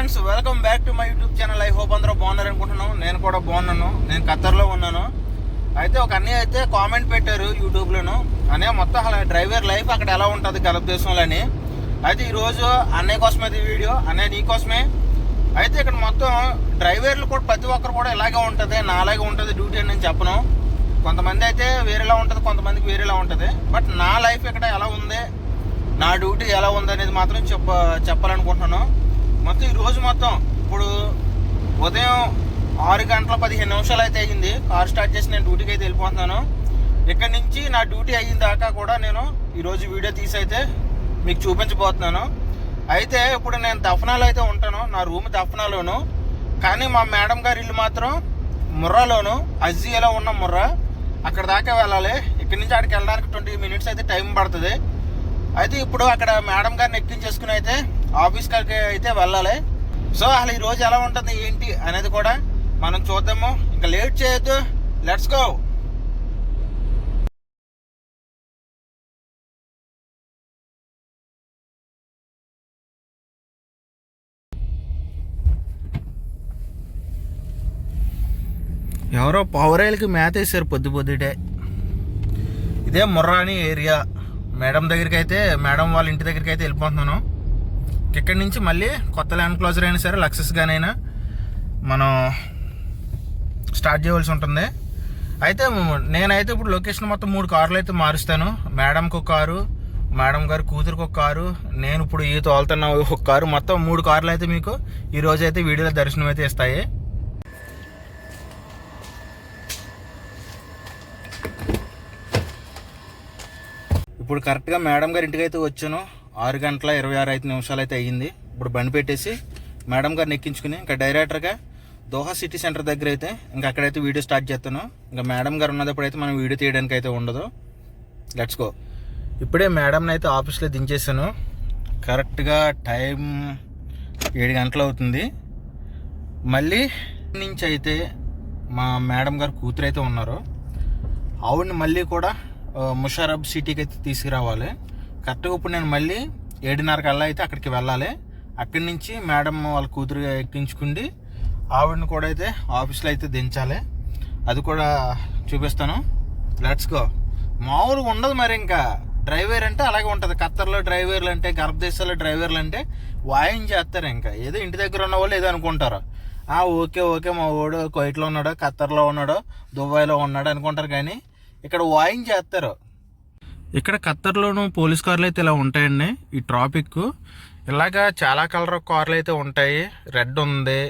Friends welcome back to my YouTube channel. I hope అందరూ బాగున్నారు అనుకుంటున్నాను నేను కూడా బాగున్నాను. నేను ఖత్తర్లో ఉన్నాను. అయితే ఒక అన్నయ్య అయితే కామెంట్ పెట్టారు యూట్యూబ్లోను. అన్నయ్య మొత్తం అలా డ్రైవర్ లైఫ్ అక్కడ ఎలా ఉంటుంది గల్ఫ్ దేశంలో అని అయితే ఈరోజు అన్నయ్య కోసమే ఈ వీడియో అన్నయ్య నీ కోసమే. అయితే ఇక్కడ మొత్తం డ్రైవర్లు కూడా ప్రతి ఒక్కరు కూడా ఇలాగే ఉంటుంది నాలాగే ఉంటుంది డ్యూటీ అని నేను చెప్పను. కొంతమంది అయితే వేరేలా ఉంటుంది కొంతమందికి వేరేలా ఉంటుంది. బట్ నా లైఫ్ ఇక్కడ ఎలా ఉంది నా డ్యూటీ ఎలా ఉంది అనేది మాత్రం చెప్ప చెప్పాలనుకుంటున్నాను. మొత్తం ఈ రోజు మొత్తం ఇప్పుడు ఉదయం ఆరు గంటల పదిహేను నిమిషాలు అయితే అయ్యింది. కార్ స్టార్ట్ చేసి నేను డ్యూటీకి అయితే వెళ్ళిపోతున్నాను. ఇక్కడ నుంచి నా డ్యూటీ అయిన దాకా కూడా నేను ఈరోజు వీడియో తీసి అయితే మీకు చూపించబోతున్నాను. అయితే ఇప్పుడు నేను దఫనాలు అయితే ఉంటాను. నా రూమ్ దఫనాలోను. కానీ మా మేడం గారి ఇల్లు మాత్రం ముర్రాలోను. అజ్జియాలో ఉన్న ముర్రా. అక్కడ దాకా వెళ్ళాలి. ఇక్కడి నుంచి అక్కడికి వెళ్ళడానికి ట్వంటీ మినిట్స్ అయితే టైం పడుతుంది. అయితే ఇప్పుడు అక్కడ మేడం గారిని ఎక్కించేసుకుని అయితే ఆఫీస్ అయితే వెళ్ళాలి. సో అసలు ఈరోజు ఎలా ఉంటుంది ఏంటి అనేది కూడా మనం చూద్దాము. ఇంకా లేట్ చేయొద్దు. లెట్స్ గో ఎవరో పవరాయిలకి మేత వేసారు పొద్దు పొద్దుటే. ఇదే ముర్రాని ఏరియా. మేడం దగ్గరికి అయితే మేడం వాళ్ళ ఇంటి దగ్గరికి అయితే వెళ్ళిపోతున్నాను. ఇక్కడి నుంచి మళ్ళీ కొత్త ల్యాండ్ క్లోజర్ అయినా సరే లక్సెస్ గానైనా మనం స్టార్ట్ చేయవలసి ఉంటుంది. అయితే నేనైతే ఇప్పుడు లొకేషన్ మొత్తం మూడు కార్లు అయితే మారుస్తాను. మేడంకి ఒక కారు మేడం గారు కూతురికి ఒక కారు నేను ఇప్పుడు ఈ తోలుతున్న ఒక కారు మొత్తం మూడు కార్లు అయితే మీకు ఈరోజు అయితే వీడియోలో దర్శనం అయితే ఇస్తాయి. ఇప్పుడు కరెక్ట్గా మేడం గారి ఇంటికి అయితే వచ్చాను. ఆరు గంటల ఇరవై ఆరు ఐదు నిమిషాలు అయితే అయ్యింది. ఇప్పుడు బండి పెట్టేసి మేడం గారిని ఎక్కించుకుని ఇంకా డైరెక్టర్గా దోహా సిటీ సెంటర్ దగ్గర అయితే ఇంకా అక్కడైతే వీడియో స్టార్ట్ చేస్తాను. ఇంకా మేడం గారు ఉన్నప్పుడు అయితే మనం వీడియో తీయడానికి అయితే ఉండదు. లెట్స్ గో ఇప్పుడే మేడంని అయితే ఆఫీస్లో దించేసాను కరెక్ట్గా టైం ఏడు గంటలు అవుతుంది. మళ్ళీ నుంచి అయితే మా మేడం గారు కూతురు అయితే ఉన్నారు. ఆవిడని మళ్ళీ కూడా ముషారబ్ సిటీకి అయితే తీసుకురావాలి. కరెక్ట్గా ఇప్పుడు నేను మళ్ళీ ఏడున్నర కల్లా అయితే అక్కడికి వెళ్ళాలి. అక్కడి నుంచి మేడం వాళ్ళ కూతురు ఎక్కించుకుండి ఆవిడని కూడా అయితే ఆఫీస్లో అయితే దించాలి. అది కూడా చూపిస్తాను. లెట్స్ గో మామూలుగా ఉండదు మరి ఇంకా. డ్రైవర్ అంటే అలాగే ఉంటుంది. ఖత్తర్లో డ్రైవర్లు అంటే గల్ఫ్ దేశాల్లో డ్రైవర్లు అంటే వాయించేస్తారు ఇంకా. ఏదో ఇంటి దగ్గర ఉన్న వాళ్ళు ఏదో అనుకుంటారు. ఆ ఓకే ఓకే మా వాడు కోయిట్లో ఉన్నాడో ఖత్తర్లో ఉన్నాడో దుబాయ్లో ఉన్నాడు అనుకుంటారు కానీ ఇక్కడ వాయించేస్తారు ఇక్కడ ఖత్తర్లోనూ పోలీస్ కార్లు అయితే ఇలా ఉంటాయండి. ఈ ట్రాఫిక్ ఇలాగా చాలా కలర్ కార్లు అయితే ఉంటాయి. రెడ్ ఉంది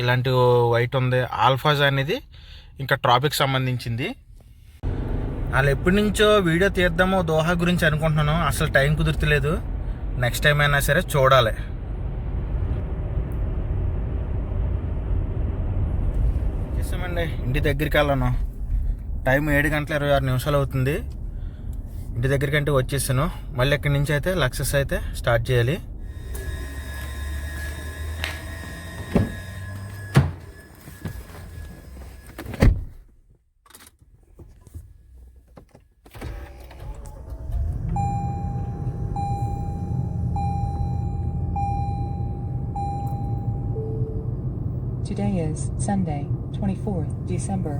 ఇలాంటి వైట్ ఉంది. ఆల్ఫాజ్ అనేది ఇంకా ట్రాఫిక్ సంబంధించింది. వాళ్ళు ఎప్పటి నుంచో వీడియో తీద్దామో దోహా గురించి అనుకుంటున్నాను. అసలు టైం కుదురుతలేదు. నెక్స్ట్ టైం అయినా సరే చూడాలి. చేసామండి ఇంటి దగ్గరికి వెళ్ళాను. టైం ఏడు గంటల ఇరవై ఆరు నిమిషాలు అవుతుంది. ఇంటి దగ్గరికంటే వచ్చేసాను మళ్ళీ ఇక్కడి నుంచి అయితే లక్సెస్ అయితే స్టార్ట్ చేయాలి Today is Sunday, 24th December.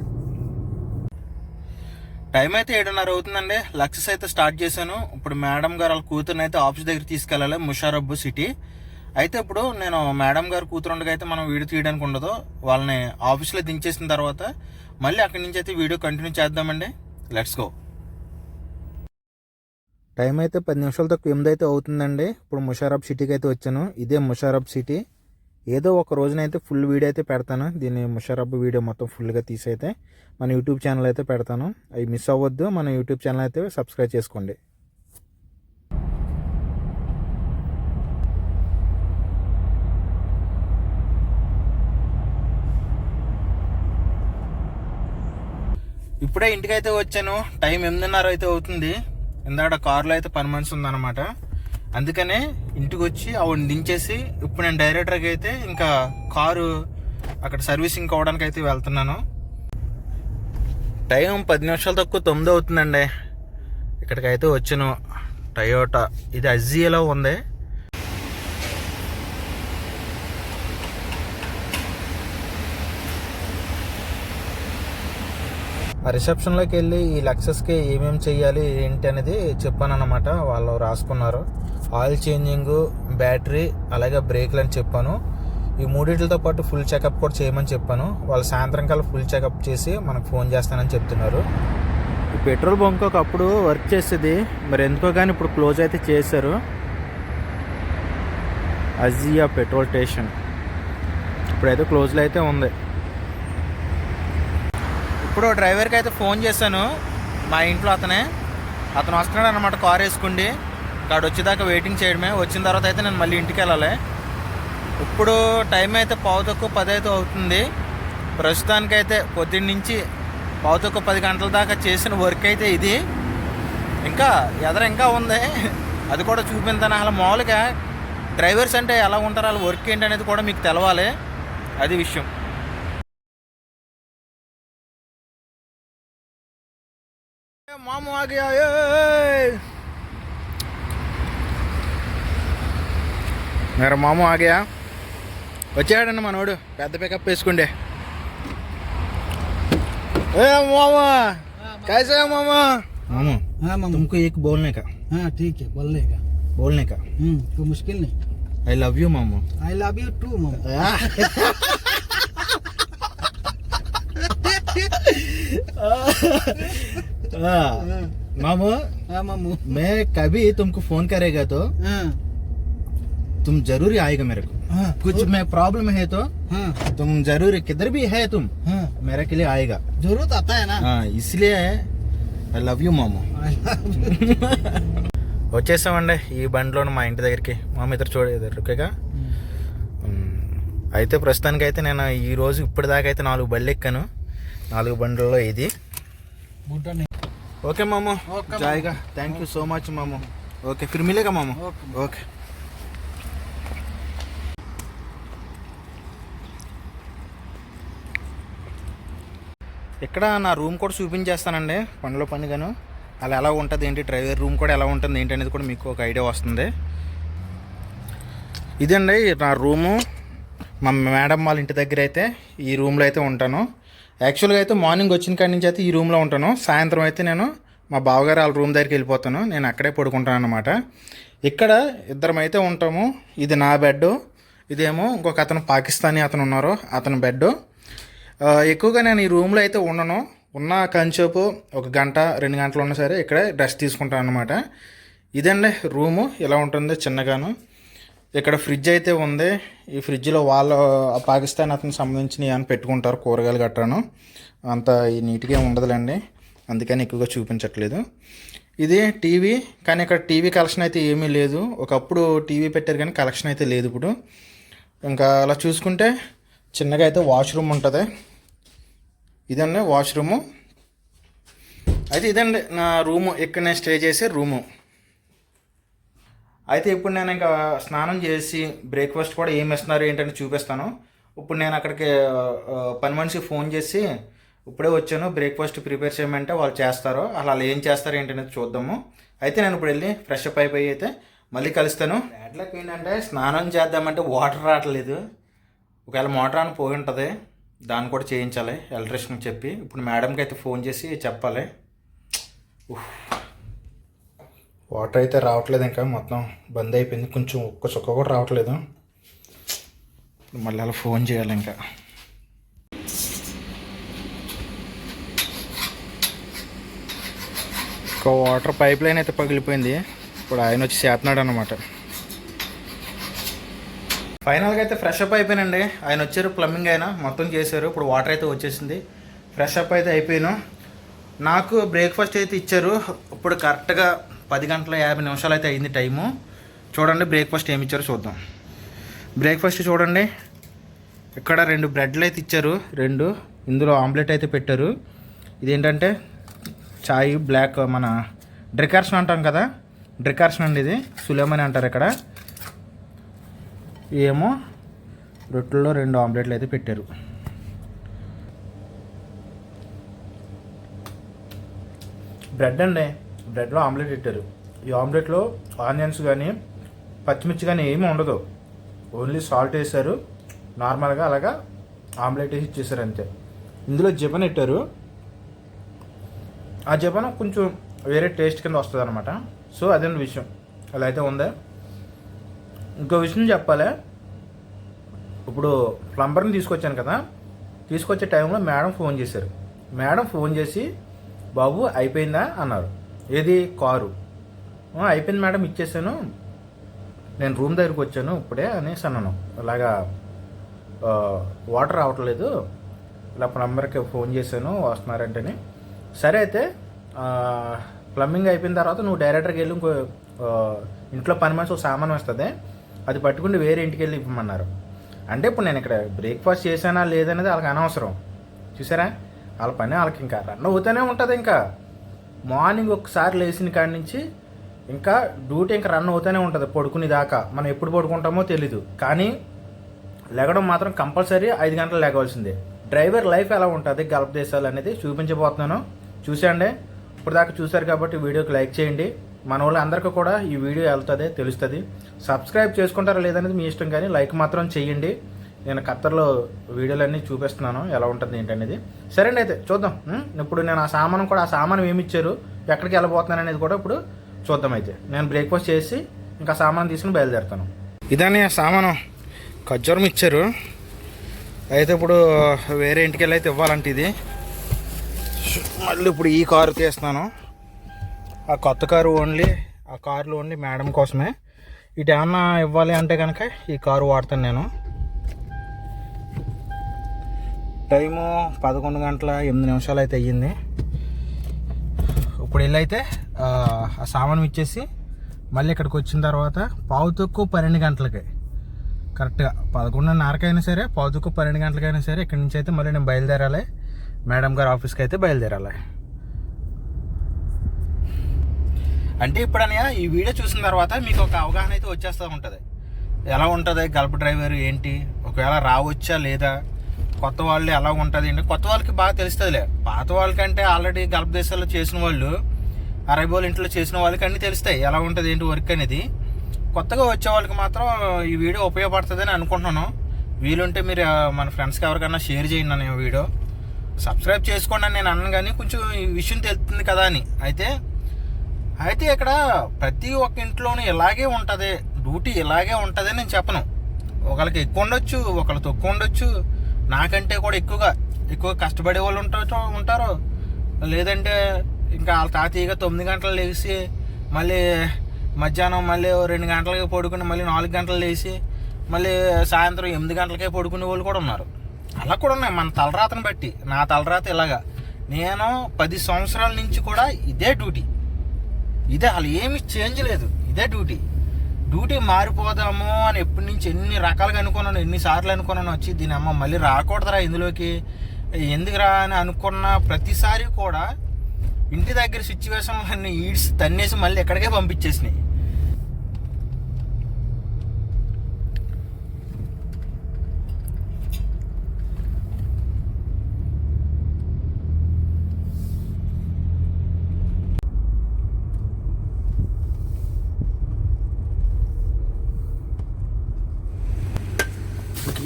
Time అయితే ఏడున్నర అవుతుందండి. లక్సెస్ అయితే స్టార్ట్ చేశాను. ఇప్పుడు మేడం గారు వాళ్ళ కూతురుని అయితే ఆఫీస్ దగ్గర తీసుకెళ్ళాలి. ముషారబ్బు సిటీ అయితే ఇప్పుడు నేను మేడం గారు కూతురుండగా అయితే మనం వీడియో తీయడానికి ఉండదు. వాళ్ళని ఆఫీస్లో దించేసిన తర్వాత మళ్ళీ అక్కడి నుంచి అయితే వీడియో కంటిన్యూ చేద్దామండి. లెట్స్ గో టైం అయితే పది నిమిషాలు తక్కువ ఎనిమిది అయితే అవుతుందండి. ఇప్పుడు ముషారబ్ సిటీకి అయితే వచ్చాను. ఇదే ముషారబ్ సిటీ ఏదో ఒక రోజునైతే ఫుల్ వీడియో అయితే పెడతాను. దీన్ని ముషరబ్ వీడియో మొత్తం ఫుల్గా తీసి అయితే మన యూట్యూబ్ ఛానల్ అయితే పెడతాను. అవి మిస్ అవ్వద్దు. మన యూట్యూబ్ ఛానల్ అయితే సబ్స్క్రైబ్ చేసుకోండి. ఇప్పుడే ఇంటికైతే వచ్చాను. టైం ఎనిమిదిన్నర అయితే అవుతుంది. ఇందాక కార్లో అయితే పని మనిషి ఉందన్నమాట. అందుకనే ఇంటికి వచ్చి ఆవిడ దించేసి ఇప్పుడు నేను డైరెక్టర్కి అయితే ఇంకా కారు అక్కడ సర్వీసింగ్ కావడానికి అయితే వెళ్తున్నాను. టైం పది నిమిషాలు తక్కువ తొమ్మిది అవుతుందండి. ఇక్కడికి అయితే వచ్చాను. టయోటా ఇది అజ్జియాలో ఉంది. రిసెప్షన్లోకి వెళ్ళి ఈ లక్సెస్కి ఏమేమి చేయాలి ఏంటి అనేది చెప్పాను అనమాట వాళ్ళు రాసుకున్నారు. ఆయిల్ చేంజింగ్ బ్యాటరీ అలాగే బ్రేక్లు అని చెప్పాను. ఈ మూడింటితో పాటు ఫుల్ చెకప్ కూడా చేయమని చెప్పాను. వాళ్ళు సాయంత్రం కల్లా ఫుల్ చెకప్ చేసి మనకు ఫోన్ చేస్తానని చెప్తున్నారు. ఈ పెట్రోల్ బంక్ ఒకప్పుడు వర్క్ చేసేది. మరి ఎందుకో కానీ ఇప్పుడు క్లోజ్ అయితే చేశారు. అజియా పెట్రోల్ స్టేషన్. ఇప్పుడైతే క్లోజ్లో అయితే ఉంది. ఇప్పుడు డ్రైవర్కి అయితే ఫోన్ చేశాను. మా ఇంట్లో అతనే. అతను వస్తున్నాడు అనమాట కార్ వేసుకుండి. అక్కడ వచ్చేదాకా వెయిటింగ్ చేయడమే. వచ్చిన తర్వాత అయితే నేను మళ్ళీ ఇంటికి వెళ్ళాలి. ఇప్పుడు టైం అయితే పావు తక్కువ పది అయితే అవుతుంది. ప్రస్తుతానికైతే పొద్దున్న నుంచి పావు తక్కువ పది గంటల దాకా చేసిన వర్క్ అయితే ఇది. ఇంకా ఎదర ఇంకా ఉంది. అది కూడా చూపించాను అసలు మామూలుగా డ్రైవర్స్ అంటే ఎలా ఉంటారు? వాళ్ళ వర్క్ ఏంటి అనేది కూడా మీకు తెలవాలి. అది విషయం. మామ గయా ఏ మేర మామ ఆ గయా వచ్చాడండి మనోడు పెద్ద పికప్ వేసుకుండే ఏ మామ कैसे है मामा मामा हाँ मामा तुमको एक बोलने का हाँ ठीक है बोलने का बोलने का हम्म कोई मुश्किल नहीं आई लव यू मामा आई लव यू टू मामा मामू हाँ मामू मैं कभी तुमको फोन करेगा तो हाँ तुम जरूर आएगा मेरे को हाँ कुछ में प्रॉब्लम है तो हाँ तुम जरूर किधर भी है तुम हाँ मेरे के लिए आएगा जरूरत आता है ना हाँ इसलिए ఐ లవ్ యూ మామ I love you. వచ్చేసామండి ఈ బండిలోని మా ఇంటి దగ్గరికి మా మిత్రుడు చూడేది ఓకేగా ఉమ్, అయితే ప్రస్తుతానికి అయితే నేను ఈ రోజు ఇప్పటిదాకా అయితే నాలుగు బళ్ళు ఎక్కాను నాలుగు బండ్లలో ఇది बूटा नहीं ఓకే మామ ఓకే మామ. జాయిగా థ్యాంక్ యూ సో మచ్ మామ ఓకే ఫిర్ మిలేగా మామ ఓకే. ఇక్కడ నా రూమ్ కూడా చూపించేస్తానండి పనిలో పనిగాను అలా ఎలా ఉంటుంది ఏంటి? డ్రైవర్ రూమ్ కూడా ఎలా ఉంటుంది ఏంటి అనేది కూడా మీకు ఒక ఐడియా వస్తుంది. ఇదండి నా రూము. మా మేడం వాళ్ళ ఇంటి దగ్గర అయితే ఈ రూమ్లో అయితే ఉంటాను. యాక్చువల్గా అయితే మార్నింగ్ వచ్చిన కాడి నుంచి అయితే ఈ రూమ్లో ఉంటాను. సాయంత్రం అయితే నేను మా బావగారు వాళ్ళ రూమ్ దగ్గరికి వెళ్ళిపోతాను. నేను అక్కడే పడుకుంటాను అనమాట ఇక్కడ ఇద్దరం అయితే ఉంటాము. ఇది నా బెడ్ ఇదేమో ఇంకొక అతను పాకిస్తానీ అతను ఉన్నారు అతని బెడ్ ఎక్కువగా నేను ఈ రూమ్లో అయితే ఉండను. ఉన్న కంచేపు ఒక గంట రెండు గంటలు ఉన్నా సరే ఇక్కడే రెస్ట్ తీసుకుంటాను అనమాట ఇదండి రూము. ఇలా ఉంటుంది? చిన్నగాను. ఇక్కడ ఫ్రిడ్జ్ అయితే ఉంది. ఈ ఫ్రిడ్జ్లో వాళ్ళ పాకిస్తాన్ అతనికి సంబంధించిన ఏమైనా పెట్టుకుంటారు కూరగాయలు గట్రాను. అంత ఈ నీట్గా ఉండదులేండి. అందుకని ఎక్కువగా చూపించట్లేదు. ఇది టీవీ కానీ ఇక్కడ టీవీ కలెక్షన్ అయితే ఏమీ లేదు. ఒకప్పుడు టీవీ పెట్టారు కానీ కలెక్షన్ అయితే లేదు ఇప్పుడు. ఇంకా అలా చూసుకుంటే చిన్నగా అయితే వాష్రూమ్ ఉంటుంది. ఇదండి వాష్రూము. అయితే ఇదండి నా రూము. ఇక్కడ నేను స్టే చేసే రూము. అయితే ఇప్పుడు నేను ఇంకా స్నానం చేసి బ్రేక్ఫాస్ట్ కూడా ఏం ఇస్తున్నారు ఏంటని చూపిస్తాను. ఇప్పుడు నేను అక్కడికి పని మనిషికి ఫోన్ చేసి ఇప్పుడే వచ్చాను. బ్రేక్ఫాస్ట్ ప్రిపేర్ చేయమంటే వాళ్ళు చేస్తారు అలా వాళ్ళు ఏం చేస్తారు ఏంటనేది చూద్దాము. అయితే నేను ఇప్పుడు వెళ్ళి ఫ్రెష్ అప్ అయిపోయి అయితే మళ్ళీ కలుస్తాను. బ్యాడ్లక్ ఏంటంటే స్నానం చేద్దామంటే వాటర్ రావట్లేదు. ఒకవేళ మోటార్ అని పోయి ఉంటుంది. దాన్ని కూడా చేయించాలి ఎలక్ట్రిషియన్కి చెప్పి. ఇప్పుడు మేడంకి అయితే ఫోన్ చేసి చెప్పాలి. వాటర్ అయితే రావట్లేదు ఇంకా మొత్తం బంద్ అయిపోయింది. కొంచెం ఒక్క చుక్క కూడా రావట్లేదు. మళ్ళీ అలా ఫోన్ చేయాలి ఇంకా. ఒక వాటర్ పైప్ లైన్ అయితే పగిలిపోయింది. ఇప్పుడు ఆయన వచ్చి చేస్తున్నాడు అనమాట ఫైనల్గా అయితే ఫ్రెష్ అప్ అయిపోయానండి. ఆయన వచ్చారు ప్లంబింగ్ అయినా మొత్తం చేశారు. ఇప్పుడు వాటర్ అయితే వచ్చేసింది. ఫ్రెష్ అప్ అయితే అయిపోయాను. నాకు బ్రేక్ఫాస్ట్ అయితే ఇచ్చారు. ఇప్పుడు కరెక్ట్గా పది గంటల యాభై నిమిషాలు అయితే అయింది టైము. చూడండి బ్రేక్ఫాస్ట్ ఏమి ఇచ్చారో చూద్దాం. బ్రేక్ఫాస్ట్ చూడండి. ఇక్కడ రెండు బ్రెడ్లు అయితే ఇచ్చారు. రెండు. ఇందులో ఆమ్లెట్ అయితే పెట్టారు. ఇదేంటంటే చాయ్ బ్లాక్ మన డ్రికార్షన్ అంటాం కదా. డ్రికార్షన్ అండి ఇది. సులేమని అంటారు ఇక్కడ. ఏమో రొట్టెల్లో రెండు ఆమ్లెట్లు అయితే పెట్టారు. బ్రెడ్ అండి. బ్రెడ్లో ఆమ్లెట్ పెట్టారు. ఈ ఆమ్లెట్లో ఆనియన్స్ కానీ పచ్చిమిర్చి కానీ ఏమీ ఉండదు. ఓన్లీ సాల్ట్ వేసారు నార్మల్గా అలాగా ఆమ్లెట్ వేసి ఇచ్చేసారు అంతే. ఇందులో జపన్ పెట్టారు. ఆ జపన్ కొంచెం వేరే టేస్ట్ కింద వస్తుంది అనమాట సో అదే విషయం? అలా అయితే ఉందా? ఇంకో విషయం చెప్పాలి. ఇప్పుడు ప్లంబర్ని తీసుకొచ్చాను కదా. తీసుకొచ్చే టైంలో మేడం ఫోన్ చేశారు. మేడం ఫోన్ చేసి బాబు అయిపోయిందా? అన్నారు. ఏది? కారు. అయిపోయింది మేడం ఇచ్చేసాను. నేను రూమ్ దగ్గరికి వచ్చాను ఇప్పుడే అనేసి అన్నాను. అలాగా వాటర్ రావట్లేదు. ఇలా ప్లంబర్కి ఫోన్ చేశాను వస్తున్నారంటేనే. సరే అయితే ప్లంబింగ్ అయిపోయిన తర్వాత నువ్వు డైరెక్టర్కి వెళ్ళి ఇంకో ఇంట్లో పని మనిషి ఒక సామాన్ వస్తుంది. అది పట్టుకుని వేరే ఇంటికి వెళ్ళి ఇవ్వమన్నారు. అంటే ఇప్పుడు నేను ఇక్కడ బ్రేక్ఫాస్ట్ చేశానా లేదనేది వాళ్ళకి అనవసరం. చూసారా? వాళ్ళ పని వాళ్ళకి ఇంకా రన్ అవుతూనే ఉంటుంది ఇంకా. మార్నింగ్ ఒకసారి లేచిన కాడి నుంచి ఇంకా డ్యూటీ ఇంకా రన్ అవుతూనే ఉంటుంది పడుకునే దాకా మనం ఎప్పుడు పడుకుంటామో తెలీదు. కానీ లెగడం మాత్రం కంపల్సరీ ఐదు గంటలు లెగవలసిందే. డ్రైవర్ లైఫ్ ఎలా ఉంటుంది గల్ఫ్ దేశాలు అనేది చూపించబోతున్నాను. చూసండి ఇప్పుడు దాకా చూశారు కాబట్టి వీడియోకి లైక్ చేయండి. మన వాళ్ళందరికీ కూడా ఈ వీడియో వెళ్తుంది తెలుస్తుంది. సబ్స్క్రైబ్ చేసుకుంటారా లేదనేది మీ ఇష్టం కానీ లైక్ మాత్రం చేయండి. నేను ఖత్తర్లో వీడియోలన్నీ చూపిస్తున్నాను ఎలా ఉంటుంది ఏంటనేది. సరేండి అయితే చూద్దాం. ఇప్పుడు నేను ఆ సామానం కూడా ఆ సామానం ఏమి ఇచ్చారు ఎక్కడికి వెళ్ళబోతున్నాను అనేది కూడా ఇప్పుడు చూద్దాం అయితే. నేను బ్రేక్ఫాస్ట్ చేసి ఇంకా సామాను తీసుకుని బయలుదేరుతాను. ఇదని ఆ సామానం ఖజ్జూరం ఇచ్చారు. అయితే ఇప్పుడు వేరే ఇంటికి వెళ్ళి అయితే ఇవ్వాలంటే ఇది. మళ్ళీ ఇప్పుడు ఈ కారు తీస్తున్నాను. ఆ కొత్త కారు ఓన్లీ ఆ కారులో ఓన్లీ మేడం కోసమే. ఇటు ఏమన్నా ఇవ్వాలి అంటే కనుక ఈ కారు వాడతాను నేను. టైము పదకొండు గంటల ఎనిమిది నిమిషాలు అయితే అయ్యింది. ఇప్పుడు వెళ్ళైతే ఆ, ఆ సామాను ఇచ్చేసి మళ్ళీ ఇక్కడికి వచ్చిన తర్వాత పావు తక్కువ పన్నెండు గంటలకి. కరెక్ట్గా పదకొండున్నరకైనా సరే పావు తక్కువ పన్నెండు గంటలకైనా సరే ఇక్కడి నుంచి అయితే మళ్ళీ నేను బయలుదేరాలి. మేడం గారి ఆఫీస్కి అయితే బయలుదేరాలి. అంటే ఇప్పుడు అనయ్య ఈ వీడియో చూసిన తర్వాత మీకు ఒక అవగాహన అయితే వచ్చేస్తూ ఉంటుంది. ఎలా ఉంటుంది? గల్ఫ్ డ్రైవర్ ఏంటి? ఒకవేళ రావచ్చా లేదా? కొత్త వాళ్ళు ఎలా ఉంటుంది అంటే కొత్త వాళ్ళకి బాగా తెలుస్తుందిలే. పాత వాళ్ళకంటే ఆల్రెడీ గల్ఫ్ దేశాల్లో చేసిన వాళ్ళు అరైబోల్ ఇంట్లో చేసిన వాళ్ళకి అన్నీ తెలుస్తాయి. ఎలా ఉంటుంది ఏంటి వర్క్ అనేది. కొత్తగా వచ్చే వాళ్ళకి మాత్రం ఈ వీడియో ఉపయోగపడుతుందని అనుకుంటున్నాను. వీలుంటే మీరు మన ఫ్రెండ్స్కి ఎవరికైనా షేర్ చేయండి నేను వీడియో. సబ్స్క్రైబ్ చేసుకోండి అని నేను అన్నాను కానీ కొంచెం ఈ విషయం తెలుస్తుంది కదా అని. అయితే అయితే ఇక్కడ ప్రతి ఒక్క ఇంట్లోనూ ఇలాగే ఉంటుంది. డ్యూటీ ఇలాగే ఉంటుంది నేను చెప్పను. ఒకరికి ఎక్కువ ఉండొచ్చు ఒకళ్ళు తక్కువ ఉండొచ్చు. నాకంటే కూడా ఎక్కువగా ఎక్కువ కష్టపడే వాళ్ళు ఉంటారు ఉంటారు. లేదంటే ఇంకా వాళ్ళ తాతయ్యగా తొమ్మిది గంటలు లేచి మళ్ళీ మధ్యాహ్నం మళ్ళీ రెండు గంటలకి పడుకుని మళ్ళీ నాలుగు గంటలు లేచి మళ్ళీ సాయంత్రం ఎనిమిది గంటలకే పడుకునే వాళ్ళు కూడా ఉన్నారు. అలా కూడా ఉన్నాయి. మన తలరాతను బట్టి నా తలరాత ఇలాగా. నేను పది సంవత్సరాల నుంచి కూడా ఇదే డ్యూటీ. ఇదే అలా ఏమి చేంజ్ లేదు. ఇదే డ్యూటీ. డ్యూటీ మారిపోదాము అని ఎప్పటి నుంచి ఎన్ని రకాలుగా అనుకున్నాను ఎన్నిసార్లు అనుకున్నాను వచ్చి దీని అమ్మ మళ్ళీ రాకూడదురా ఇందులోకి. ఎందుకురా అని అనుకున్న ప్రతిసారి కూడా ఇంటి దగ్గర సిచ్యువేషన్ అన్ని ఈడ్స్ తన్నేసి మళ్ళీ ఎక్కడికే పంపించేసినాయి.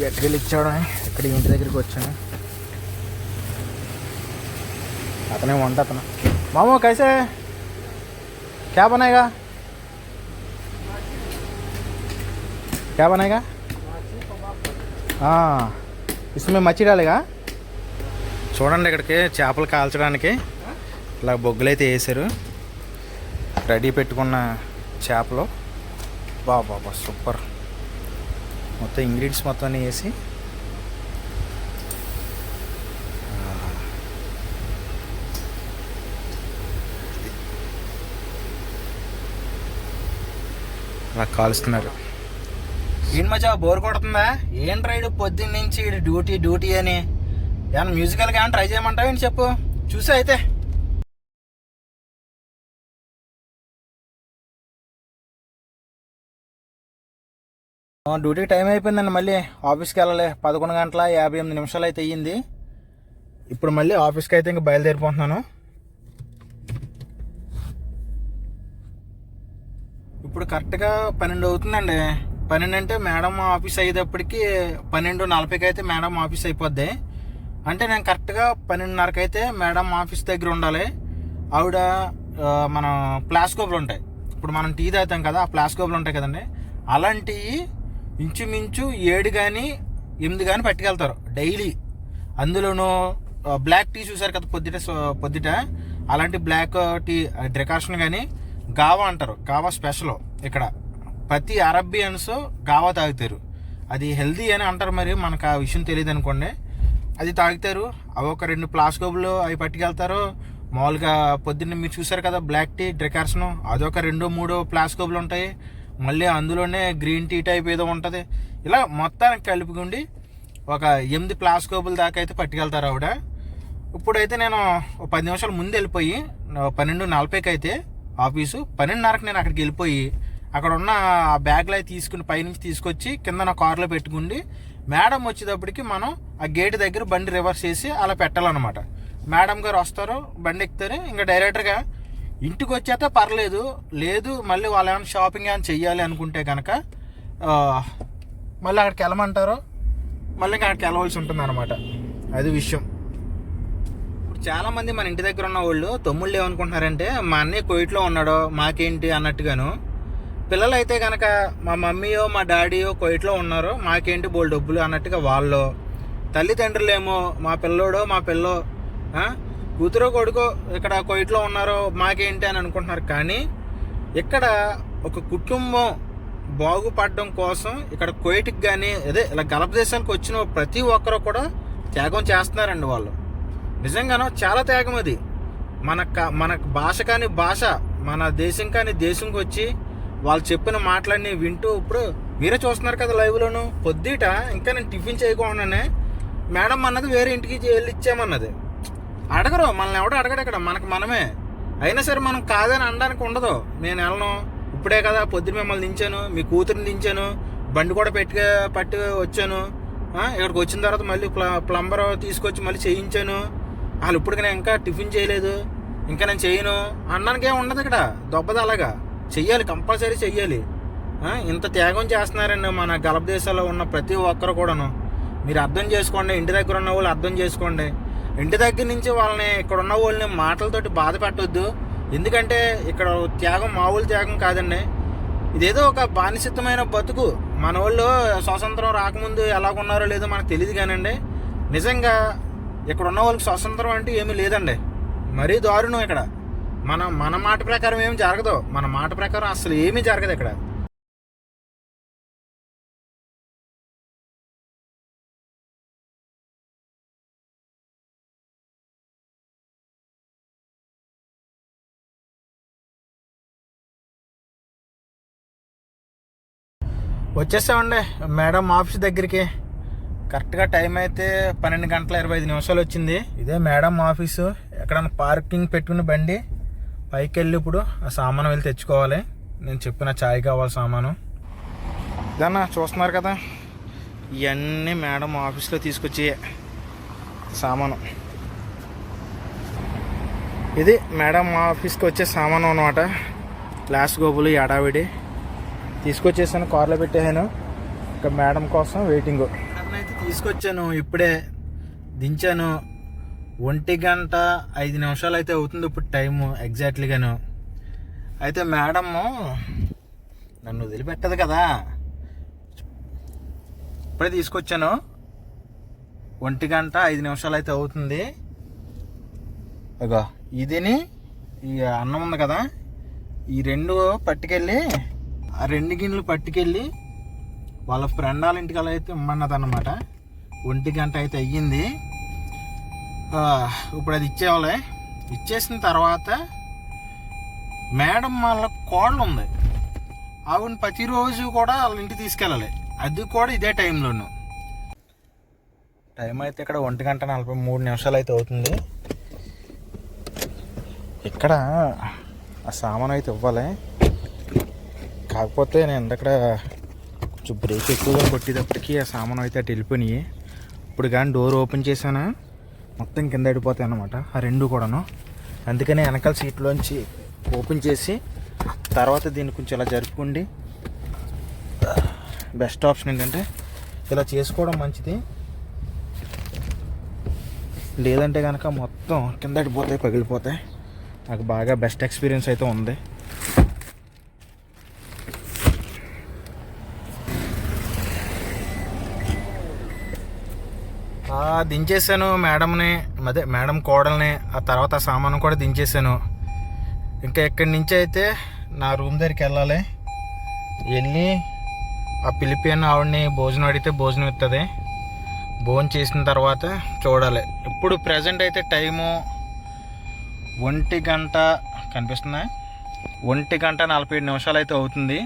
బ్యాటరీలు ఇచ్చాడు ఇక్కడ ఇంటి దగ్గరికి వచ్చాను. అతనే వంట అతను. మామూ కైసే. క్యాబ్ బనాయిగా క్యా బనాయిగా ఇసుమే మచ్చి చూడండి ఇక్కడికి చేపలు కాల్చడానికి. ఇలా బొగ్గులు అయితే వేసారు రెడీ పెట్టుకున్న చేపలు. బాబా సూపర్. మొత్తం ఇంగ్రీడియంట్స్ మొత్తం అన్నీ వేసి అలా కాలుస్తున్నారు. ఏంటి మజా బోర్ కొడుతుందా? ఏం రైడ్ పొద్దున్న నుంచి డ్యూటీ డ్యూటీ అని? ఏమన్నా మ్యూజికల్గా ఏమైనా ట్రై చేయమంటావు ఏంటి చెప్పు? చూసా అయితే. డ్యూటీకి డ్యూటీ టైం అయిపోయిందండి మళ్ళీ. ఆఫీస్కి వెళ్ళాలి. పదకొండు గంటల యాభై ఎనిమిది నిమిషాలు అయితే అయ్యింది. ఇప్పుడు మళ్ళీ ఆఫీస్కి అయితే ఇంక బయలుదేరిపోతున్నాను. ఇప్పుడు కరెక్ట్గా పన్నెండు అవుతుందండి. పన్నెండు అంటే మేడం ఆఫీస్ అయ్యేటప్పటికి పన్నెండు నలభైకి అయితే మేడం ఆఫీస్ అయిపోద్ది. అంటే నేను కరెక్ట్గా పన్నెండున్నరకి అయితే మేడం ఆఫీస్ దగ్గర ఉండాలి. ఆవిడ మన ప్లాస్కోప్లు ఉంటాయి. ఇప్పుడు మనం టీ తాగుతాం కదా ఆ ప్లాస్కోప్లు ఉంటాయి కదండి. అలాంటివి ఇంచుమించు ఏడు కానీ ఎనిమిది కానీ పట్టుకెళ్తారు డైలీ. అందులోనూ బ్లాక్ టీ చూసారు కదా పొద్దుట సో- పొద్దుట? అలాంటి బ్లాక్ టీ డ్రికాషన్ కానీ గావా అంటారు. గావా స్పెషల్ ఇక్కడ. ప్రతి అరబ్బియన్స్ గావా తాగుతారు. అది హెల్దీ అని అంటారు మరి మనకు ఆ విషయం తెలియదు అనుకోండి. అది తాగుతారు. అవి ఒక రెండు ప్లాస్కోబులు అవి పట్టుకెళ్తారు. మామూలుగా పొద్దున్న మీరు చూసారు కదా బ్లాక్ టీ డ్రికార్సన్ అదొక రెండు మూడు ప్లాస్కోబులు ఉంటాయి. మళ్ళీ అందులోనే గ్రీన్ టీ టైప్ ఏదో ఉంటుంది. ఇలా మొత్తానికి కలుపుకుండి ఒక ఎనిమిది ప్లాస్కోబుల్ దాకా అయితే పట్టుకెళ్తారు ఆవిడ. ఇప్పుడైతే నేను పది నిమిషాలు ముందు వెళ్ళిపోయి పన్నెండు నలభైకి అయితే ఆఫీసు పన్నెండున్నరకు నేను అక్కడికి వెళ్ళిపోయి అక్కడ ఉన్న ఆ బ్యాగ్లు అయితే తీసుకుని పైనుంచి తీసుకొచ్చి కింద నా కార్లో పెట్టుకుండి మేడం వచ్చేటప్పటికి మనం ఆ గేట్ దగ్గర బండి రివర్స్ చేసి అలా పెట్టాలన్నమాట. మేడం గారు వస్తారు బండి ఎక్కుతారు ఇంకా డైరెక్టర్గా ఇంటికి వచ్చేస్తే పర్లేదు. లేదు మళ్ళీ వాళ్ళు ఏమైనా షాపింగ్ ఏమైనా చెయ్యాలి అనుకుంటే కనుక మళ్ళీ అక్కడికి వెళ్ళమంటారు మళ్ళీ ఇంకా అక్కడికి వెళ్ళవలసి ఉంటుంది అనమాట అది విషయం. ఇప్పుడు చాలామంది మన ఇంటి దగ్గర ఉన్న వాళ్ళు తమ్ముళ్ళు ఏమనుకుంటున్నారంటే మా అన్నయ్య కోయిట్లో ఉన్నాడో మాకేంటి? అన్నట్టుగాను పిల్లలు అయితే కనుక మా మమ్మీయో మా డాడీయో కోయిట్లో ఉన్నారు మాకేంటి బోల్ డబ్బులు? అన్నట్టుగా వాళ్ళు తల్లిదండ్రులేమో మా పిల్లోడో మా పిల్లో కూతురో కొడుకో ఇక్కడ కొయిట్లో ఉన్నారో మాకేంటి అని అనుకుంటున్నారు. కానీ ఇక్కడ ఒక కుటుంబం బాగుపడడం కోసం ఇక్కడ కోయిట్కి కానీ అదే ఇలా గల్ఫ్ దేశానికి వచ్చిన ప్రతి ఒక్కరు కూడా త్యాగం చేస్తున్నారండి వాళ్ళు. నిజంగానో చాలా త్యాగం అది. మన మన భాష కాని భాష మన దేశం కాని దేశంకి వచ్చి వాళ్ళు చెప్పిన మాటలన్నీ వింటూ ఇప్పుడు మీరే చూస్తున్నారు కదా లైవ్లోను. పొద్దుట ఇంకా నేను టిఫిన్ చేయకుండానే మేడం అన్నది వేరే ఇంటికి వెళ్ళి ఇచ్చామన్నది అడగరు మనల్ని ఎవడో అడగడు ఇక్కడ మనకు మనమే. అయినా సరే మనం కాదని అనడానికి ఉండదు. నేను వెళ్ళను. ఇప్పుడే కదా పొద్దున మిమ్మల్ని దించాను మీ కూతురిని దించాను బండి కూడా పెట్టి పట్టి వచ్చాను. ఇక్కడికి వచ్చిన తర్వాత మళ్ళీ ప్ల ప్లంబర్ తీసుకొచ్చి మళ్ళీ చేయించాను. వాళ్ళు ఇప్పటికి నేను ఇంకా టిఫిన్ చేయలేదు. ఇంకా నేను చేయను. అనడానికి ఏమి ఉండదు ఇక్కడ. దొబ్బది అలాగా. చెయ్యాలి కంపల్సరీ చెయ్యాలి. ఇంత త్యాగం చేస్తున్నారండి మన గల్ఫ్ దేశాల్లో ఉన్న ప్రతి ఒక్కరు కూడాను. మీరు అర్థం చేసుకోండి ఇంటి దగ్గర ఉన్న వాళ్ళు అర్థం చేసుకోండి. ఇంటి దగ్గర నుంచి వాళ్ళని ఇక్కడ ఉన్న వాళ్ళని మాటలతోటి బాధ పెట్టొద్దు. ఎందుకంటే ఇక్కడ త్యాగం మామూలు త్యాగం కాదండి. ఇదేదో ఒక బానిసిద్ధమైన బతుకు. మన వాళ్ళు స్వాతంత్రం రాకముందు ఎలాగున్నారో లేదో మనకు తెలియదు కానండి. నిజంగా ఇక్కడ ఉన్న వాళ్ళకి స్వాతంత్రం అంటే ఏమీ లేదండి. మరీ దారుణం ఇక్కడ. మన మన మాట ప్రకారం ఏమి జరగదు. మన మాట ప్రకారం అసలు ఏమీ జరగదు ఇక్కడ. వచ్చేసామండి మేడం ఆఫీస్ దగ్గరికి. కరెక్ట్గా టైం అయితే పన్నెండు గంటల ఇరవై ఐదు నిమిషాలు వచ్చింది. ఇదే మేడం ఆఫీసు. ఎక్కడన్నా పార్కింగ్ పెట్టుకుని బండి. పైకి వెళ్ళి ఇప్పుడు ఆ సామాను వెళ్ళి తెచ్చుకోవాలి. నేను చెప్పిన ఛాయ్ కావాలి సామాను. ఇదన్నా చూస్తున్నారు కదా. ఇవన్నీ మేడం ఆఫీస్లో తీసుకొచ్చి సామాను. ఇది మేడం ఆఫీస్కి వచ్చే సామాను అనమాట గ్లాస్ గోబులు ఎడావిడి తీసుకొచ్చేసాను కార్లో పెట్టేసాను. ఇంకా మేడం కోసం వెయిటింగ్. అయితే తీసుకొచ్చాను ఇప్పుడే దించాను. ఒంటి గంట ఐదు నిమిషాలు అయితే అవుతుంది ఇప్పుడు టైము ఎగ్జాక్ట్లీగాను. అయితే మేడము నన్ను వదిలిపెట్టదు కదా. ఇప్పుడే తీసుకొచ్చాను. ఒంటి గంట ఐదు నిమిషాలు అయితే అవుతుంది. ఇగో ఇదిని ఈ అన్నం ఉంది కదా ఈ రెండు పట్టుకెళ్ళి ఆ రెండు గిన్నెలు పట్టుకెళ్ళి వాళ్ళ ఫ్రెండ్ వాళ్ళ ఇంటికి అలా అయితే ఇమ్మన్నది అనమాట ఒంటి గంట అయితే అయ్యింది. ఇప్పుడు అది ఇచ్చేవాళ్ళే. ఇచ్చేసిన తర్వాత మేడం వాళ్ళ కోడలు ఉంది. ఆవిడని ప్రతిరోజు కూడా వాళ్ళ ఇంటికి తీసుకెళ్ళాలి. అది కూడా ఇదే టైంలోను. టైం అయితే ఇక్కడ ఒంటి గంట నలభై మూడు నిమిషాలు అయితే అవుతుంది. ఇక్కడ ఆ సామాన్ అయితే ఇవ్వాలి. కాకపోతే నేను ఇందక్కడ కొంచెం బ్రేక్ ఎక్కువగా కొట్టేటప్పటికి ఆ సామాన్ అయితే అటు వెళ్ళిపోయినాయి. ఇప్పుడు కానీ డోర్ ఓపెన్ చేశానా? మొత్తం కింద అడిపోతాయి అన్నమాట. ఆ రెండు కూడాను. అందుకని వెనకాల సీట్లోంచి ఓపెన్ చేసి తర్వాత దీన్ని కొంచెం ఇలా జరుపుకోండి. బెస్ట్ ఆప్షన్ ఏంటంటే ఇలా చేసుకోవడం మంచిది. లేదంటే కనుక మొత్తం కింద అడిపోతాయి పగిలిపోతాయి. నాకు బాగా బెస్ట్ ఎక్స్పీరియన్స్ అయితే ఉంది. దించేసాను మేడంని అదే మేడం కోడల్ని ఆ తర్వాత ఆ సామాను కూడా దించేసాను ఇంకా ఇక్కడి నుంచి అయితే నా రూమ్ దగ్గరికి వెళ్ళాలి వెళ్ళి ఆ పిలిపియన్ ఆవిడని భోజనం అడిగితే భోజనం ఇస్తుంది భోజనం చేసిన తర్వాత చూడాలి. ఇప్పుడు ప్రజెంట్ అయితే టైము ఒంటి గంట కనిపిస్తుందా? ఒంటి గంట నలభై ఏడు నిమిషాలు అయితే అవుతుంది.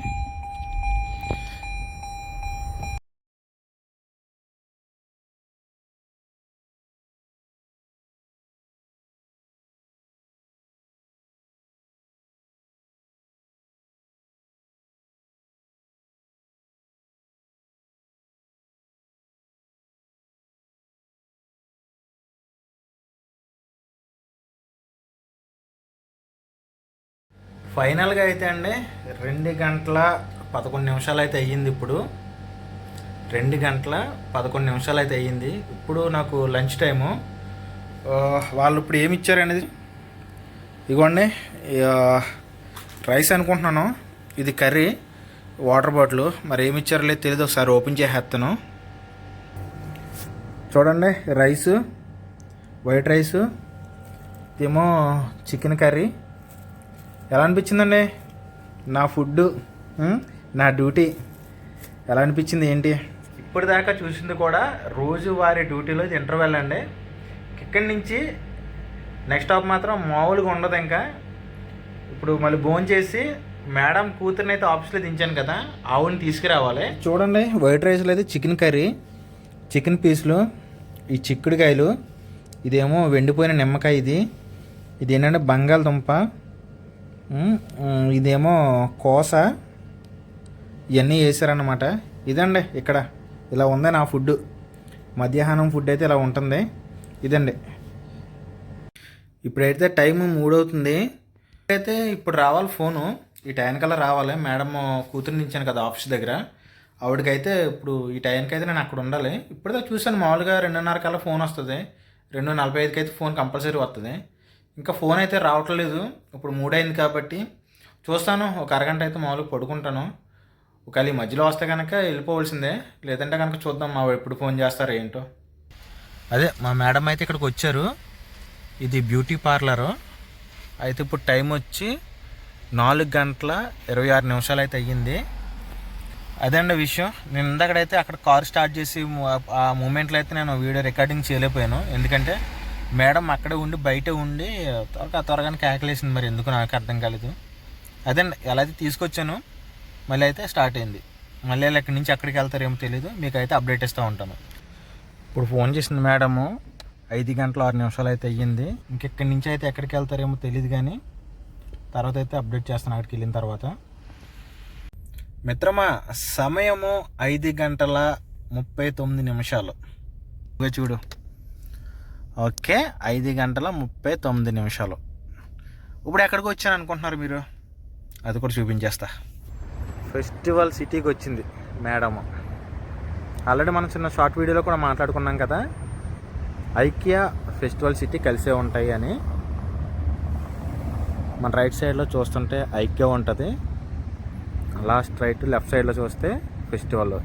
ఫైనల్గా అయితే అండి రెండు గంటల పదకొండు నిమిషాలు అయితే అయ్యింది ఇప్పుడు. రెండు గంటల పదకొండు నిమిషాలు అయితే అయ్యింది. ఇప్పుడు నాకు లంచ్ టైము. వాళ్ళు ఇప్పుడు ఏమి ఇచ్చారనేది ఇగోండి రైస్ అనుకుంటున్నాను. ఇది కర్రీ వాటర్ బాటిల్. మరి ఏమి ఇచ్చారో లేదు తెలియదు ఒకసారి ఓపెన్ చేసేస్తాను చూడండి రైసు వైట్ రైసు ఇదేమో చికెన్ కర్రీ. ఎలా అనిపించిందండి? నా ఫుడ్ నా డ్యూటీ ఎలా అనిపించింది ఏంటి? ఇప్పటిదాకా చూసింది కూడా రోజువారీ డ్యూటీలో ఇది ఇంటర్వెల్ అండి. ఇక్కడి నుంచి నెక్స్ట్ స్టాప్ మాత్రం మామూలుగా ఉండదు ఇంకా. ఇప్పుడు మళ్ళీ భోజనం చేసి మేడం కూతుర్ని అయితే ఆఫీస్లో దించాను కదా ఆవుని తీసుకురావాలి. చూడండి వైట్ రైస్లో అయితే చికెన్ కర్రీ చికెన్ పీసులు ఈ చిక్కుడుకాయలు ఇదేమో వెండిపోయిన నిమ్మకాయ ఇది ఇది ఏంటంటే బంగాళదుంప ఇదేమో కోస. ఇవన్నీ వేసారనమాట ఇదండి ఇక్కడ. ఇలా ఉంది నా ఫుడ్ మధ్యాహ్నం ఫుడ్ అయితే ఇలా ఉంటుంది. ఇదండి. ఇప్పుడైతే టైం మూడవుతుంది. అయితే ఇప్పుడు రావాలి ఫోను. ఈ టైం కల్లా రావాలి. మేడం కూతురు నించాను కదా ఆఫీస్ దగ్గర. ఆవిడకైతే ఇప్పుడు ఈ టైంకి అయితే నేను అక్కడ ఉండాలి. ఇప్పుడే చూశాను మామూలుగా రెండున్నర కల్లా ఫోన్ వస్తుంది. రెండు నలభై ఐదుకి అయితే ఫోన్ కంపల్సరీ వస్తుంది ఇంకా ఫోన్ అయితే రావట్లేదు. ఇప్పుడు మూడైంది కాబట్టి చూస్తాను. ఒక అరగంట అయితే మామూలుగా పడుకుంటాను. ఒకవేళ ఈ మధ్యలో వస్తే కనుక వెళ్ళిపోవాల్సిందే. లేదంటే కనుక చూద్దాం మా ఎప్పుడు ఫోన్ చేస్తారో ఏంటో. అదే మా మేడం అయితే ఇక్కడికి వచ్చారు. ఇది బ్యూటీ పార్లరు. అయితే ఇప్పుడు టైం వచ్చి నాలుగు గంటల ఇరవై ఆరు నిమిషాలు అయితే అయ్యింది. అదండి విషయం. నేను ఇందాకడైతే అక్కడ కార్ స్టార్ట్ చేసి ఆ మూమెంట్లో అయితే నేను వీడియో రికార్డింగ్ చేయలేకపోయాను. ఎందుకంటే మేడం అక్కడే ఉండి బయట ఉండి త్వరగా త్వరగానే కేకలేసింది మరి ఎందుకు నాకు అర్థం కాలేదు. అదండి ఎలా అయితే తీసుకొచ్చాను మళ్ళీ అయితే స్టార్ట్ అయింది. మళ్ళీ వాళ్ళు ఎక్కడి నుంచి ఎక్కడికి వెళ్తారేమో తెలియదు మీకు అయితే అప్డేట్ ఇస్తూ ఉంటాను. ఇప్పుడు ఫోన్ చేసింది మేడము. ఐదు గంటల ఆరు నిమిషాలు అయితే అయ్యింది. ఇంకెక్కడి నుంచి అయితే ఎక్కడికి వెళ్తారేమో తెలియదు కానీ తర్వాత అయితే అప్డేట్ చేస్తాను అక్కడికి వెళ్ళిన తర్వాత. మిత్రమా సమయము ఐదు గంటల ముప్పై తొమ్మిది నిమిషాలు. చూడు. ఓకే ఐదు గంటల ముప్పై తొమ్మిది నిమిషాలు. ఇప్పుడు ఎక్కడికి వచ్చాను అనుకుంటున్నారు మీరు? అది కూడా చూపించేస్తా. ఫెస్టివల్ సిటీకి వచ్చింది మేడము ఆల్రెడీ మనం చిన్న షార్ట్ వీడియోలో కూడా మాట్లాడుకున్నాం కదా? ఐకియా ఫెస్టివల్ సిటీ కలిసే ఉంటాయి అని. మన రైట్ సైడ్లో చూస్తుంటే ఐక్యా ఉంటుంది. లాస్ట్ రైట్ లెఫ్ట్ సైడ్లో చూస్తే ఫెస్టివల్.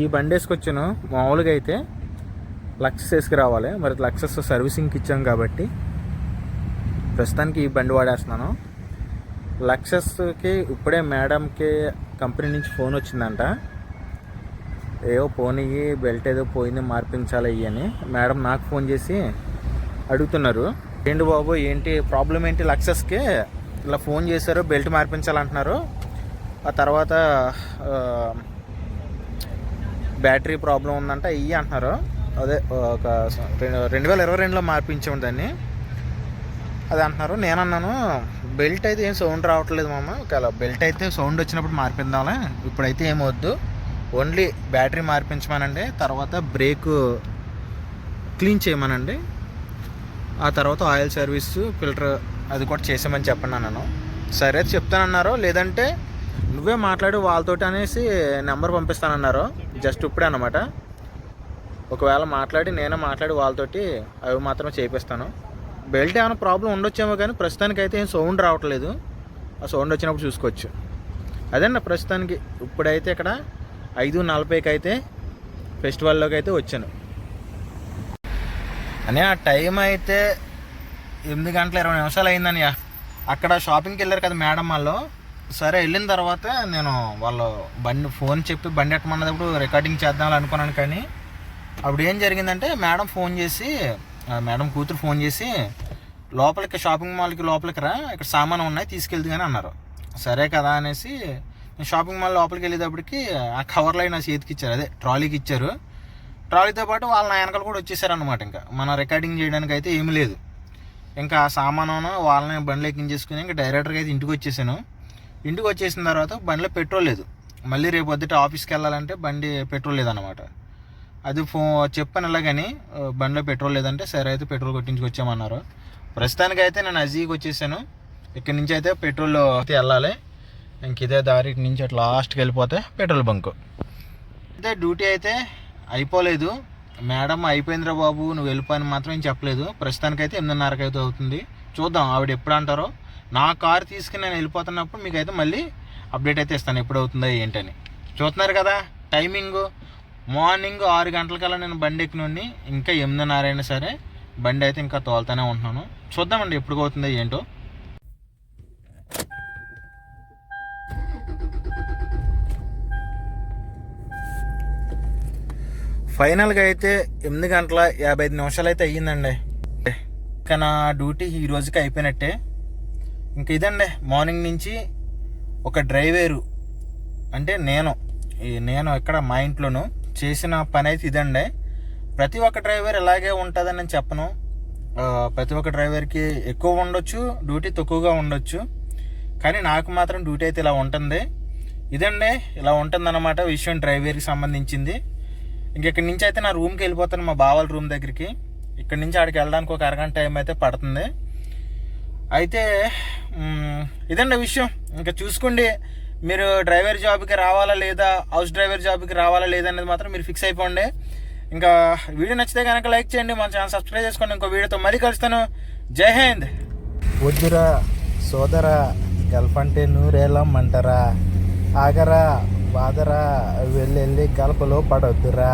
ఈ బండి వేసుకొచ్చాను మామూలుగా అయితే లక్సెస్ వేసుకురావాలి మరి లక్సెస్ సర్వీసింగ్కి ఇచ్చాం కాబట్టి ప్రస్తుతానికి ఈ బండి వాడేస్తున్నాను. లక్సెస్కి ఇప్పుడే మేడంకి కంపెనీ నుంచి ఫోన్ వచ్చిందంట. ఏవో పోనీయి బెల్ట్ ఏదో పోయింది మార్పించాలి ఇవి అని. మేడం నాకు ఫోన్ చేసి అడుగుతున్నారు. ఏంటి బాబు ఏంటి ప్రాబ్లం ఏంటి లక్సెస్కి ఇలా ఫోన్ చేశారు బెల్ట్ మార్పించాలంటున్నారు. ఆ తర్వాత బ్యాటరీ ప్రాబ్లం ఉందంట ఇవి అంటున్నారు. అదే ఒక రెండు రెండు వేల ఇరవై రెండులో మార్పించాము దాన్ని. అది అంటున్నారు. నేను అన్నాను బెల్ట్ అయితే ఏం సౌండ్ రావట్లేదు మామ. ఒకవేళ బెల్ట్ అయితే సౌండ్ వచ్చినప్పుడు మార్పిద్దాంలే. ఇప్పుడైతే ఏం వద్దు. ఓన్లీ బ్యాటరీ మార్పించమనండి. తర్వాత బ్రేక్ క్లీన్ చేయమనండి. ఆ తర్వాత ఆయిల్ సర్వీస్ ఫిల్టర్ అది కూడా చేసామని చెప్పండి అన్నాను. సరే చెప్తానన్నారు. లేదంటే నువ్వే మాట్లాడి వాళ్ళతోటి అనేసి నెంబర్ పంపిస్తానన్నారు. జస్ట్ ఇప్పుడే అనమాట ఒకవేళ మాట్లాడి నేనే మాట్లాడి వాళ్ళతోటి అవి మాత్రం చేపిస్తాను. బెల్ట్ ఏమైనా ప్రాబ్లం ఉండొచ్చేమో కానీ ప్రస్తుతానికి అయితే ఏం సౌండ్ రావట్లేదు. ఆ సౌండ్ వచ్చినప్పుడు చూసుకోవచ్చు. అదేనా ప్రస్తుతానికి ఇప్పుడైతే ఇక్కడ ఐదు నలభైకి అయితే ఫెస్టివల్లోకి అయితే వచ్చాను. అని ఆ టైం అయితే ఎనిమిది గంటల ఇరవై నిమిషాలు అయిందని అక్కడ షాపింగ్కి వెళ్ళారు కదా మేడం వాళ్ళు. సరే వెళ్ళిన తర్వాత నేను వాళ్ళు బండి ఫోన్ చెప్పి బండి ఎట్టమన్నప్పుడు రికార్డింగ్ చేద్దామని అనుకున్నాను కానీ అప్పుడు ఏం జరిగిందంటే మేడం ఫోన్ చేసి ఆ మేడం కూతురు ఫోన్ చేసి లోపలికి షాపింగ్ మాల్కి లోపలికి రా ఇక్కడ సామాను ఉన్నాయి తీసుకెళ్తే కానీ అన్నారు. సరే కదా అనేసి నేను షాపింగ్ మాల్ లోపలికి వెళ్ళేటప్పటికి ఆ కవర్లో నా చేతికి ఇచ్చారు. అదే ట్రాలీకి ఇచ్చారు. ట్రాలీతో పాటు వాళ్ళ నా వెనకాల కూడా వచ్చేసారనమాట ఇంకా. మన రికార్డింగ్ చేయడానికి అయితే ఏమీ లేదు. ఇంకా ఆ సామాను వాళ్ళని బండ్లు ఎక్కించేసుకుని ఇంకా డైరెక్టర్గా అయితే ఇంటికి వచ్చేసాను. ఇంటికి వచ్చేసిన తర్వాత బండిలో పెట్రోల్ లేదు. మళ్ళీ రేపు పొద్దుట ఆఫీస్కి వెళ్ళాలంటే బండి పెట్రోల్ లేదనమాట అది ఫో చెప్పాను ఇలాగని కానీ బండిలో పెట్రోల్ లేదంటే సరే అయితే పెట్రోల్ కొట్టించుకొచ్చామన్నారు ప్రస్తుతానికి అయితే నేను అజీకి వచ్చేసాను. ఇక్కడి నుంచి అయితే పెట్రోల్ అయితే వెళ్ళాలి. ఇంక ఇదే దారి నుంచి అట్లా లాస్ట్కి వెళ్ళిపోతే పెట్రోల్ బంక్. అయితే డ్యూటీ అయితే అయిపోలేదు. మేడం అయిపోయిందిరా బాబు నువ్వు వెళ్ళిపోని మాత్రం ఏం చెప్పలేదు. ప్రస్తుతానికి అయితే ఎనిమిదిన్నరకు అయితే అవుతుంది. చూద్దాం ఆవిడ ఎప్పుడు అంటారో. నా కార్ తీసుకుని నేను వెళ్ళిపోతున్నప్పుడు మీకు అయితే మళ్ళీ అప్డేట్ అయితే ఇస్తాను. ఎప్పుడు అవుతుందో ఏంటని. చూస్తున్నారు కదా టైమింగ్. మార్నింగ్ ఆరు గంటలకల్లా నేను బండి ఎక్కినండి ఇంకా ఎనిమిదిన్నర అయినా సరే బండి అయితే ఇంకా తోలుతూనే ఉంటున్నాను. చూద్దామండి ఎప్పుడు అవుతుందో ఏంటో. ఫైనల్గా అయితే ఎనిమిది గంటల యాభై ఐదు నిమిషాలు అయితే అయ్యిందండి. ఇంకా నా డ్యూటీ ఈ రోజుకి అయిపోయినట్టే. ఇంక ఇదండి. మార్నింగ్ నుంచి ఒక డ్రైవేరు అంటే నేను ఈ నేను ఇక్కడ మా ఇంట్లోను చేసిన పని అయితే ఇదండి. ప్రతి ఒక్క డ్రైవర్ ఇలాగే ఉంటుందని నేను చెప్పను. ప్రతి ఒక్క డ్రైవర్కి ఎక్కువ ఉండొచ్చు డ్యూటీ తక్కువగా ఉండొచ్చు. కానీ నాకు మాత్రం డ్యూటీ అయితే ఇలా ఉంటుంది. ఇదండి ఇలా ఉంటుందన్నమాట విషయం డ్రైవర్కి సంబంధించింది. ఇంకెక్కడి నుంచి అయితే నా రూమ్కి వెళ్ళిపోతాను మా బావల రూమ్ దగ్గరికి. ఇక్కడి నుంచి ఆడికి వెళ్ళడానికి ఒక అరగంట టైం అయితే పడుతుంది. అయితే ఇదండి విషయం. ఇంకా చూసుకోండి మీరు డ్రైవర్ జాబ్కి రావాలా లేదా హౌస్ డ్రైవర్ జాబ్కి రావాలా లేదా అనేది మాత్రం మీరు ఫిక్స్ అయిపోండి. ఇంకా వీడియో నచ్చితే కనుక లైక్ చేయండి మన ఛానల్ సబ్స్క్రైబ్ చేసుకోండి. ఇంకో వీడియోతో మళ్ళీ కలుస్తాను. జై హింద్! వద్దురా సోదరా గల్ఫ్ అంటే నూరేళ్ళమ్మంటారా. ఆగరా బాదరా వెళ్ళి వెళ్ళి గల్పలో పడొద్దురా.